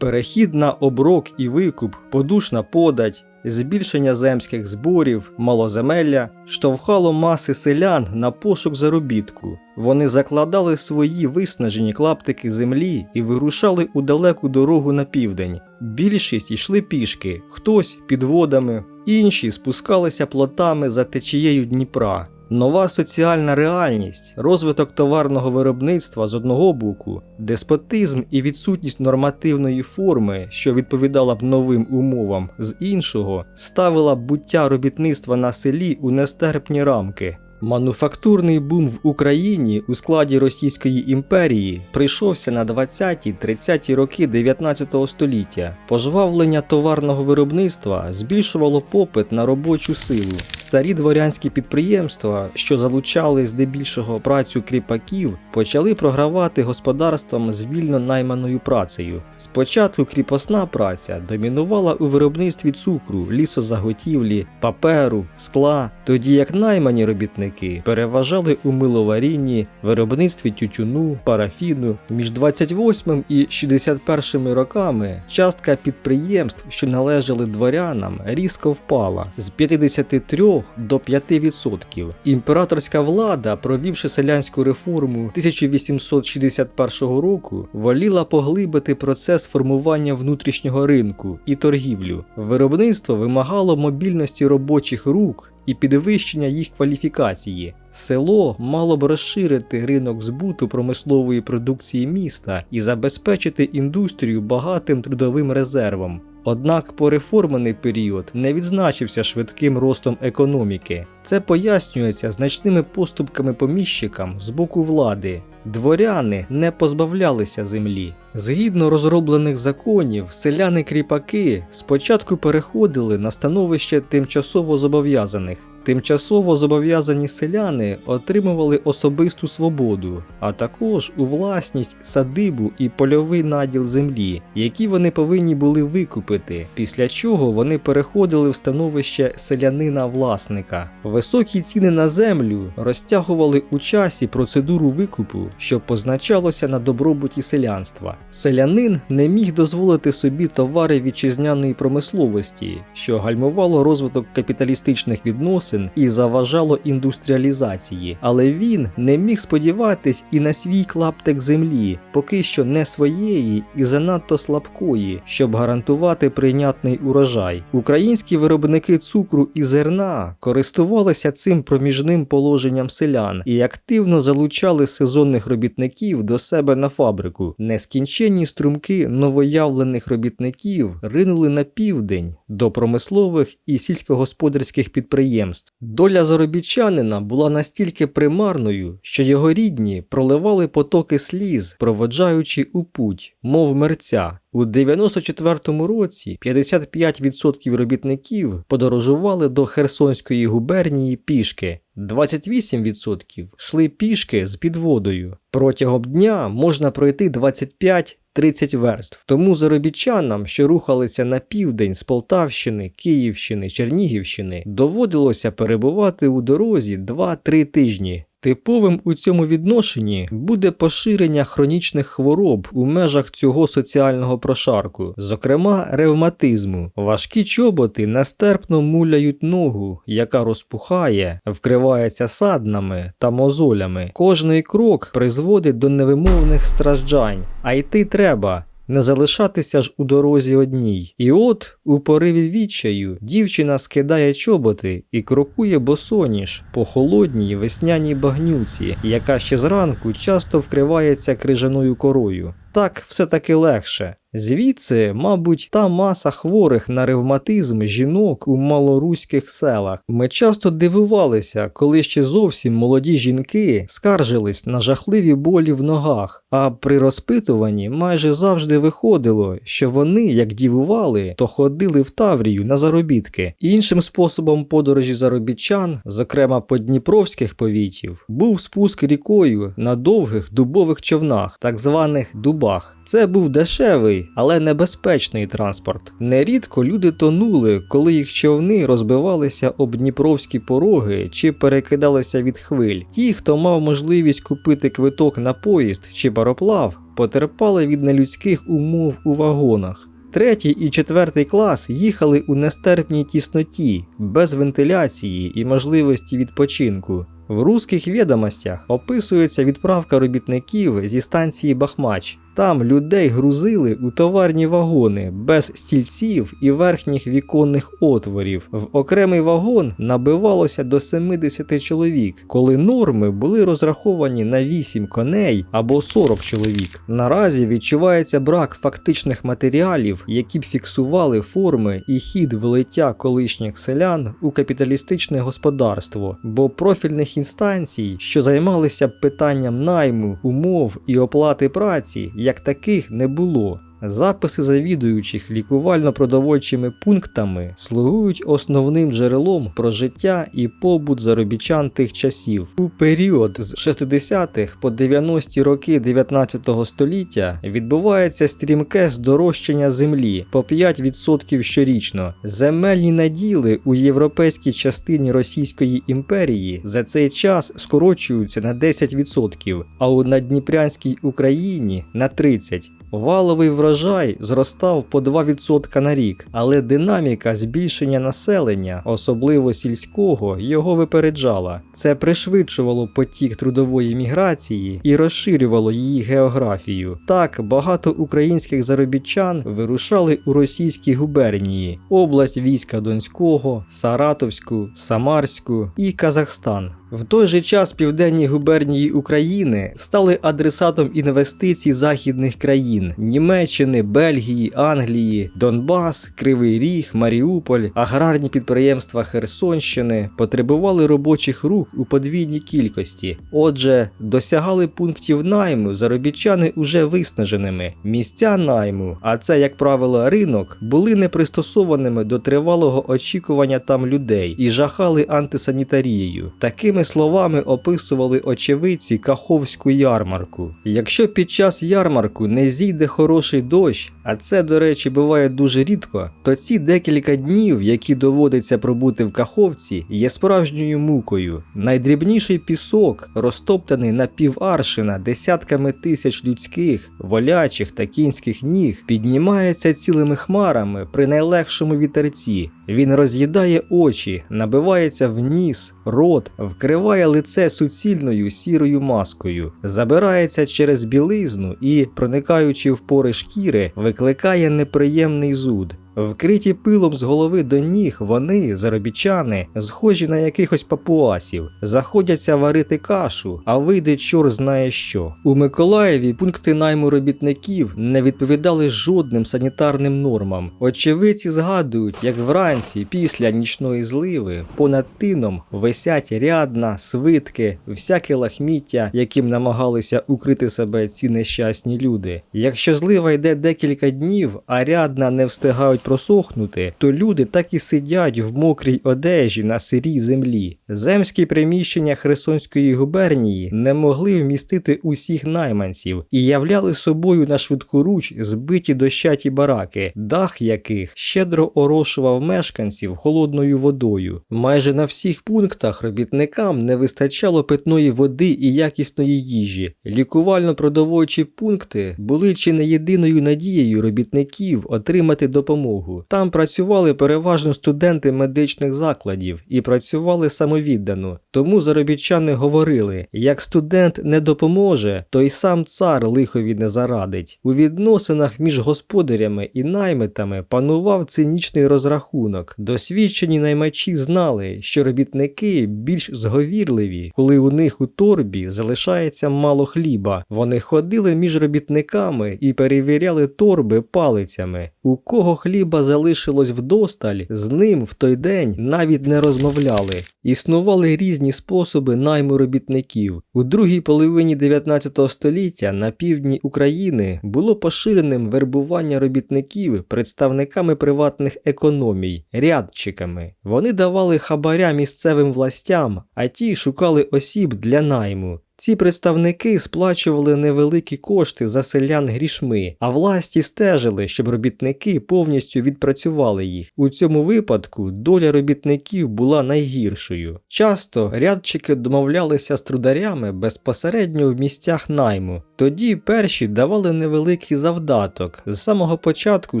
Перехід на оброк і викуп, подушна подать, збільшення земських зборів, малоземелля штовхало маси селян на пошук заробітку. Вони закладали свої виснажені клаптики землі і вирушали у далеку дорогу на південь. Більшість йшли пішки, хтось підводами, інші спускалися плотами за течією Дніпра. Нова соціальна реальність, розвиток товарного виробництва з одного боку, деспотизм і відсутність нормативної форми, що відповідала б новим умовам, з іншого, ставила буття робітництва на селі у нестерпні рамки. Мануфактурний бум в Україні у складі Російської імперії прийшовся на 20-30 роки 19 століття. Пожвавлення товарного виробництва збільшувало попит на робочу силу. Старі дворянські підприємства, що залучали здебільшого працю кріпаків, почали програвати господарствам з вільно найманою працею. Спочатку кріпосна праця домінувала у виробництві цукру, лісозаготівлі, паперу, скла, тоді як наймані робітники переважали у миловарінні, виробництві тютюну, парафіну. Між 28 і 61 роками частка підприємств, що належали дворянам, різко впала з 53 до 5%. Імператорська влада, провівши селянську реформу 1861 року, воліла поглибити процес формування внутрішнього ринку і торгівлю. Виробництво вимагало мобільності робочих рук і підвищення їх кваліфікації. Село мало б розширити ринок збуту промислової продукції міста і забезпечити індустрію багатим трудовим резервом. Однак пореформений період не відзначився швидким ростом економіки. Це пояснюється значними поступками поміщикам з боку влади. Дворяни не позбавлялися землі. Згідно розроблених законів, селяни-кріпаки спочатку переходили на становище тимчасово зобов'язаних. Тимчасово зобов'язані селяни отримували особисту свободу, а також у власність садибу і польовий наділ землі, які вони повинні були викупити, після чого вони переходили в становище селянина-власника. Високі ціни на землю розтягували у часі процедуру викупу, що позначалося на добробуті селянства. Селянин не міг дозволити собі товари вітчизняної промисловості, що гальмувало розвиток капіталістичних відносин і заважало індустріалізації, але він не міг сподіватись і на свій клаптик землі, поки що не своєї і занадто слабкої, щоб гарантувати прийнятний урожай. Українські виробники цукру і зерна користувалися цим проміжним положенням селян і активно залучали сезонних робітників до себе на фабрику. Нескінченні струмки новоявлених робітників ринули на південь до промислових і сільськогосподарських підприємств. Доля заробітчанина була настільки примарною, що його рідні проливали потоки сліз, проводжаючи у путь, мов мерця. У 94-му році 55% робітників подорожували до Херсонської губернії пішки. 28% йшли пішки з підводою. Протягом дня можна пройти 25 30 верств. Тому заробітчанам, що рухалися на південь з Полтавщини, Київщини, Чернігівщини, доводилося перебувати у дорозі 2-3 тижні. Типовим у цьому відношенні буде поширення хронічних хвороб у межах цього соціального прошарку, зокрема ревматизму. Важкі чоботи нестерпно муляють ногу, яка розпухає, вкривається саднами та мозолями. Кожний крок призводить до невимовних страждань, а йти треба. Не залишатися ж у дорозі одній. І от, у пориві відчаю, дівчина скидає чоботи і крокує босоніж по холодній весняній багнюці, яка ще зранку часто вкривається крижаною корою. Так все таки легше. Звідси, мабуть, та маса хворих на ревматизм жінок у малоруських селах. Ми часто дивувалися, коли ще зовсім молоді жінки скаржились на жахливі болі в ногах, а при розпитуванні майже завжди виходило, що вони, як дівували, то ходили в Таврію на заробітки. Іншим способом подорожі заробітчан, зокрема по дніпровських повітів, був спуск рікою на довгих дубових човнах, так званих дуб палубах. Це був дешевий, але небезпечний транспорт. Нерідко люди тонули, коли їх човни розбивалися об дніпровські пороги чи перекидалися від хвиль. Ті, хто мав можливість купити квиток на поїзд чи пароплав, потерпали від нелюдських умов у вагонах. Третій і четвертий клас їхали у нестерпній тісноті, без вентиляції і можливості відпочинку. В русських відомостях описується відправка робітників зі станції Бахмач. Там людей грузили у товарні вагони без стільців і верхніх віконних отворів. В окремий вагон набивалося до 70 чоловік, коли норми були розраховані на 8 коней або 40 чоловік. Наразі відчувається брак фактичних матеріалів, які б фіксували форми і хід велиття колишніх селян у капіталістичне господарство, бо профільних інстанцій, що займалися питанням найму, умов і оплати праці, як таких не було. Записи завідуючих лікувально-продовольчими пунктами слугують основним джерелом про життя і побут заробітчан тих часів. У період з 60-х по 90-ті роки 19 століття відбувається стрімке здорожчання землі по 5% щорічно. Земельні наділи у європейській частині Російської імперії за цей час скорочуються на 10%, а у Надніпрянській Україні на 30%. Валовий врожай зростав по 2% на рік, але динаміка збільшення населення, особливо сільського, його випереджала. Це пришвидшувало потік трудової міграції і розширювало її географію. Так, багато українських заробітчан вирушали у російські губернії, область війська Донського, Саратовську, Самарську і Казахстан. В той же час південні губернії України стали адресатом інвестицій західних країн Німеччини, Бельгії, Англії, Донбас, Кривий Ріг, Маріуполь, аграрні підприємства Херсонщини потребували робочих рук у подвійній кількості. Отже, досягали пунктів найму заробітчани уже виснаженими. Місця найму, а це, як правило, ринок, були непристосованими до тривалого очікування там людей і жахали антисанітарією. Такими словами описували очевидці Каховську ярмарку. Якщо під час ярмарку не зійде хороший дощ, а це, до речі, буває дуже рідко, то ці декілька днів, які доводиться пробути в Каховці, є справжньою мукою. Найдрібніший пісок, розтоптаний на піваршина десятками тисяч людських, волячих та кінських ніг, піднімається цілими хмарами при найлегшому вітерці. Він роз'їдає очі, набивається в ніс, рот, вкриває лице суцільною сірою маскою, забирається через білизну і, проникаючи в пори шкіри, викликає неприємний зуд. Вкриті пилом з голови до ніг, вони, заробітчани, схожі на якихось папуасів, заходяться варити кашу, а вийде чор знає що. У Миколаєві пункти найму робітників не відповідали жодним санітарним нормам. Очевидці згадують, як вранці, після нічної зливи, понад тином висять рядна, свитки, всяке лахміття, яким намагалися укрити себе ці нещасні люди. Якщо злива йде декілька днів, а рядна не встигають просохнути, то люди так і сидять в мокрій одежі на сирій землі. Земські приміщення Херсонської губернії не могли вмістити усіх найманців і являли собою на швидкоруч збиті дощаті бараки, дах яких щедро орошував мешканців холодною водою. Майже на всіх пунктах робітникам не вистачало питної води і якісної їжі. Лікувально-продовольчі пункти були чи не єдиною надією робітників отримати допомогу. Там працювали переважно студенти медичних закладів і працювали самовіддано. Тому заробітчани говорили: як студент не допоможе, то й сам цар лихові не зарадить. У відносинах між господарями і наймитами панував цинічний розрахунок. Досвідчені наймачі знали, що робітники більш зговірливі, коли у них у торбі залишається мало хліба. Вони ходили між робітниками і перевіряли торби палицями. У кого хліба залишилось вдосталь, з ним в той день навіть не розмовляли. Існували різні способи найму робітників. У другій половині 19 століття на півдні України було поширеним вербування робітників представниками приватних економій, рядчиками. Вони давали хабаря місцевим властям, а ті шукали осіб для найму. Ці представники сплачували невеликі кошти за селян грішми, а власті стежили, щоб робітники повністю відпрацювали їх. У цьому випадку доля робітників була найгіршою. Часто рядчики домовлялися з трударями безпосередньо в місцях найму. Тоді перші давали невеликий завдаток, з самого початку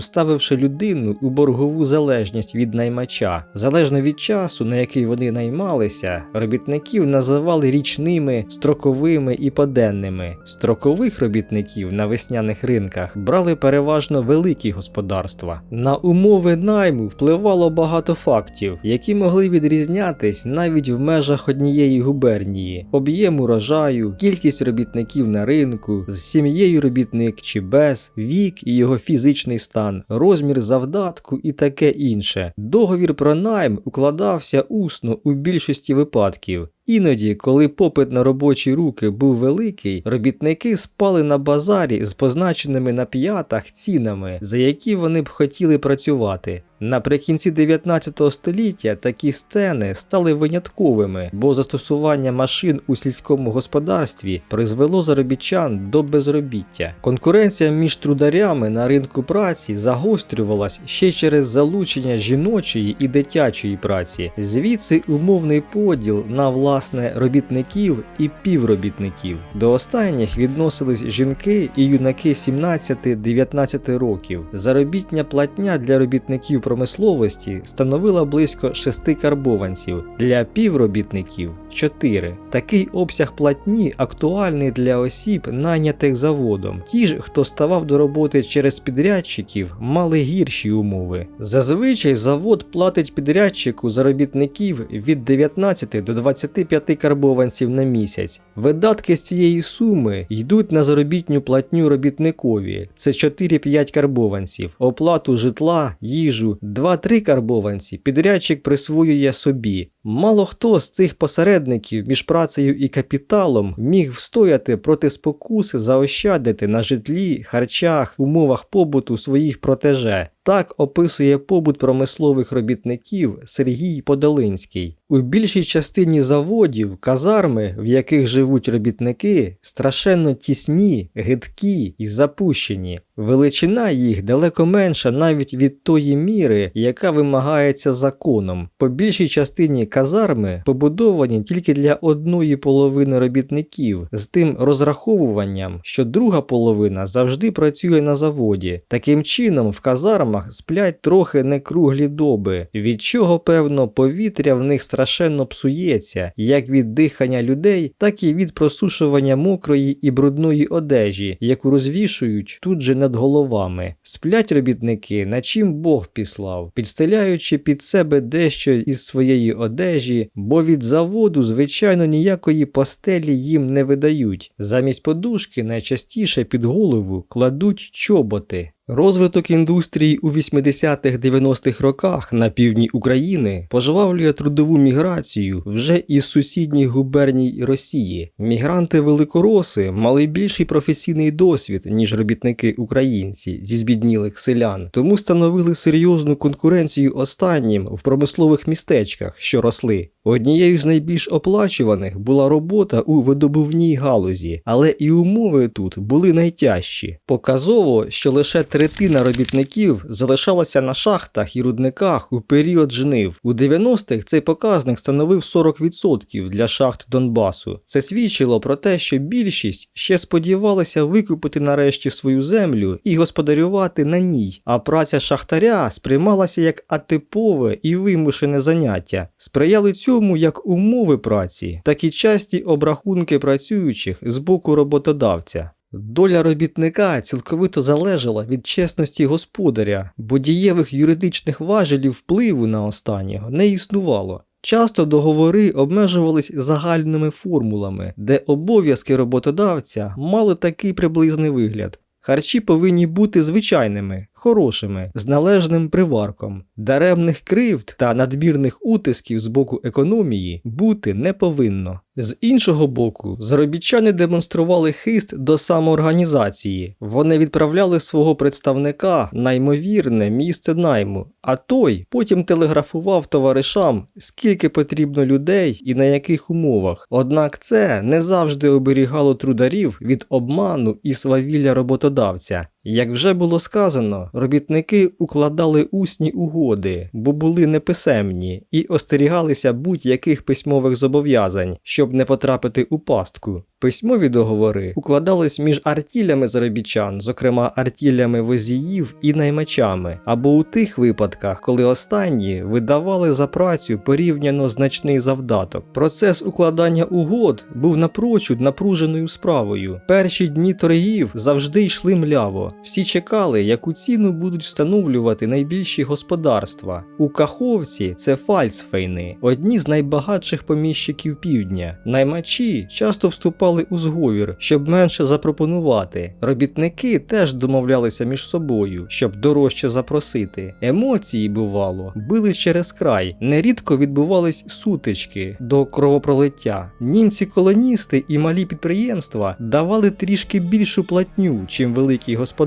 ставивши людину у боргову залежність від наймача. Залежно від часу, на який вони наймалися, робітників називали річними, строковими і поденними. Строкових робітників на весняних ринках брали переважно великі господарства. На умови найму впливало багато фактів, які могли відрізнятись навіть в межах однієї губернії: об'єм урожаю, кількість робітників на ринку, з сім'єю робітник чи без, вік і його фізичний стан, розмір завдатку і таке інше. Договір про найм укладався усно у більшості випадків. Іноді, коли попит на робочі руки був великий, робітники спали на базарі з позначеними на п'ятах цінами, за які вони б хотіли працювати. Наприкінці 19 століття такі сцени стали винятковими, бо застосування машин у сільському господарстві призвело заробітчан до безробіття. Конкуренція між трударями на ринку праці загострювалась ще через залучення жіночої і дитячої праці. Звідси умовний поділ на власне робітників і півробітників. До останніх відносились жінки і юнаки 17-19 років. Заробітня платня для робітників промисловості становила близько 6 карбованців, для півробітників 4. Такий обсяг платні актуальний для осіб, найнятих заводом. Ті ж, хто ставав до роботи через підрядчиків, мали гірші умови. Зазвичай завод платить підрядчику за робітників від 19 до 25 карбованців на місяць. Видатки з цієї суми йдуть на заробітню платню робітникові. Це 4-5 карбованців, оплату житла, їжу, 2-3 карбованці підрядчик присвоює собі. Мало хто з цих посередників між працею і капіталом міг встояти проти спокуси заощадити на житлі, харчах, умовах побуту своїх протеже. Так описує побут промислових робітників Сергій Подолинський. У більшій частині заводів казарми, в яких живуть робітники, страшенно тісні, гидкі і запущені. Величина їх далеко менша навіть від тої міри, яка вимагається законом. По більшій частині казарми побудовані тільки для одної половини робітників, з тим розраховуванням, що друга половина завжди працює на заводі. Таким чином, в казармах сплять трохи некруглі доби, від чого, певно, повітря в них страшенно псується, як від дихання людей, так і від просушування мокрої і брудної одежі, яку розвішують тут же над головами. Сплять робітники, на чим Бог післав, підстеляючи під себе дещо із своєї одежі, бо від заводу, звичайно, ніякої постелі їм не видають. Замість подушки найчастіше під голову кладуть чоботи. Розвиток індустрії у 80-х-90-х роках на півдні України пожвавлює трудову міграцію вже із сусідніх губерній Росії. Мігранти великороси мали більший професійний досвід, ніж робітники українці зі збіднілих селян, тому становили серйозну конкуренцію останнім в промислових містечках, що росли. Однією з найбільш оплачуваних була робота у видобувній галузі, але і умови тут були найтяжчі. Показово, що лише третина робітників залишалася на шахтах і рудниках у період жнив. У 90-х цей показник становив 40% для шахт Донбасу. Це свідчило про те, що більшість ще сподівалася викупити нарешті свою землю і господарювати на ній, а праця шахтаря сприймалася як атипове і вимушене заняття. Сприяли цьому як умови праці, так і часті обрахунки працюючих з боку роботодавця. Доля робітника цілковито залежала від чесності господаря, бо дієвих юридичних важелів впливу на останнього не існувало. Часто договори обмежувались загальними формулами, де обов'язки роботодавця мали такий приблизний вигляд. Харчі повинні бути звичайними, хорошими, з належним приварком. Даремних кривд та надмірних утисків з боку економії бути не повинно. З іншого боку, заробітчани демонстрували хист до самоорганізації. Вони відправляли свого представника на ймовірне місце найму, а той потім телеграфував товаришам, скільки потрібно людей і на яких умовах. Однак це не завжди оберігало трударів від обману і свавілля роботодавця. Як вже було сказано, робітники укладали усні угоди, бо були неписемні і остерігалися будь-яких письмових зобов'язань, щоб не потрапити у пастку. Письмові договори укладались між артілями заробітчан, зокрема артілями возіїв і наймачами, або у тих випадках, коли останні видавали за працю порівняно значний завдаток. Процес укладання угод був напрочуд напруженою справою. Перші дні торгів завжди йшли мляво. Всі чекали, яку ціну будуть встановлювати найбільші господарства. У Каховці це фальцфейни, одні з найбагатших поміщиків півдня. Наймачі часто вступали у зговір, щоб менше запропонувати. Робітники теж домовлялися між собою, щоб дорожче запросити. Емоції, бувало, били через край. Нерідко відбувались сутички до кровопролиття. Німці-колоністи і малі підприємства давали трішки більшу платню, чим великі господарства,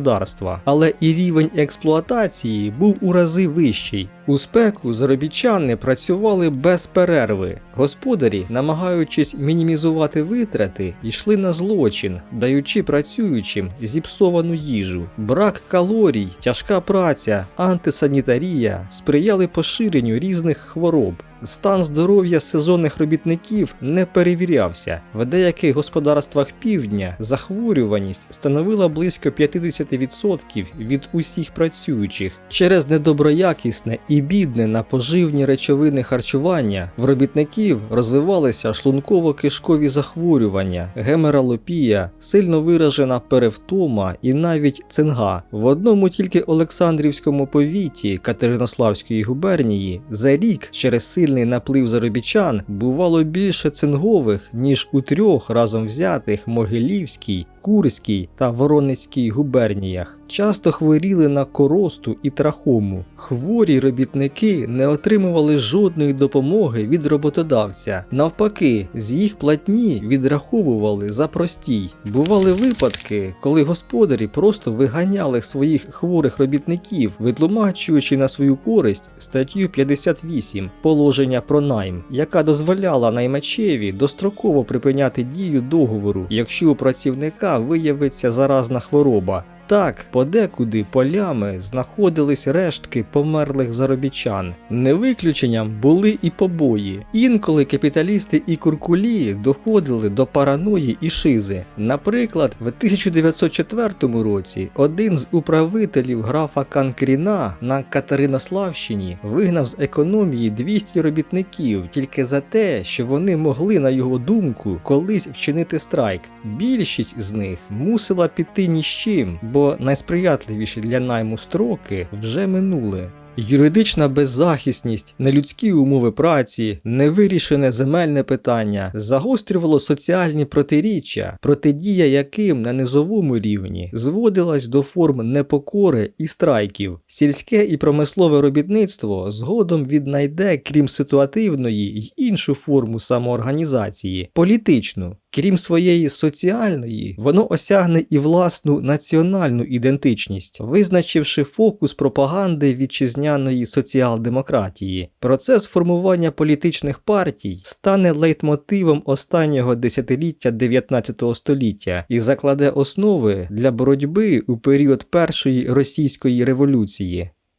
але і рівень експлуатації був у рази вищий. У спеку заробітчани працювали без перерви. Господарі, намагаючись мінімізувати витрати, йшли на злочин, даючи працюючим зіпсовану їжу. Брак калорій, тяжка праця, антисанітарія сприяли поширенню різних хвороб. Стан здоров'я сезонних робітників не перевірявся. В деяких господарствах півдня захворюваність становила близько 50% від усіх працюючих. Через недоброякісне і бідне на поживні речовини харчування в робітників розвивалися шлунково-кишкові захворювання, гемералопія, сильно виражена перевтома і навіть цинга. В одному тільки Олександрівському повіті Катеринославської губернії за рік через сильний наплив заробітчан бувало більше цингових, ніж у трьох разом взятих Могилівській, Курській та Воронезькій губерніях. Часто хворіли на коросту і трахому. Хворі робітники не отримували жодної допомоги від роботодавця. Навпаки, з їх платні відраховували за простій. Бували випадки, коли господарі просто виганяли своїх хворих робітників, витлумачуючи на свою користь статтю 58 положення про найм, яка дозволяла наймачеві достроково припиняти дію договору, якщо у працівника виявиться заразна хвороба. Так, подекуди полями знаходились рештки померлих заробітчан. Не виключенням були і побої. Інколи капіталісти і куркулі доходили до параної і шизи. Наприклад, в 1904 році один з управителів графа Канкріна на Катеринославщині вигнав з економії 200 робітників тільки за те, що вони могли, на його думку, колись вчинити страйк. Більшість з них мусила піти ні з чим, бо найсприятливіші для найму строки вже минули. Юридична беззахисність, нелюдські умови праці, невирішене земельне питання загострювало соціальні протиріччя, протидія яким на низовому рівні зводилась до форм непокори і страйків. Сільське і промислове робітництво згодом віднайде, крім ситуативної, й іншу форму самоорганізації політичну. Крім своєї соціальної, воно осягне і власну національну ідентичність, визначивши фокус пропаганди вітчизняної соціал-демократії. Процес формування політичних партій стане лейтмотивом останнього десятиліття 19 століття і закладе основи для боротьби у період першої російської революції.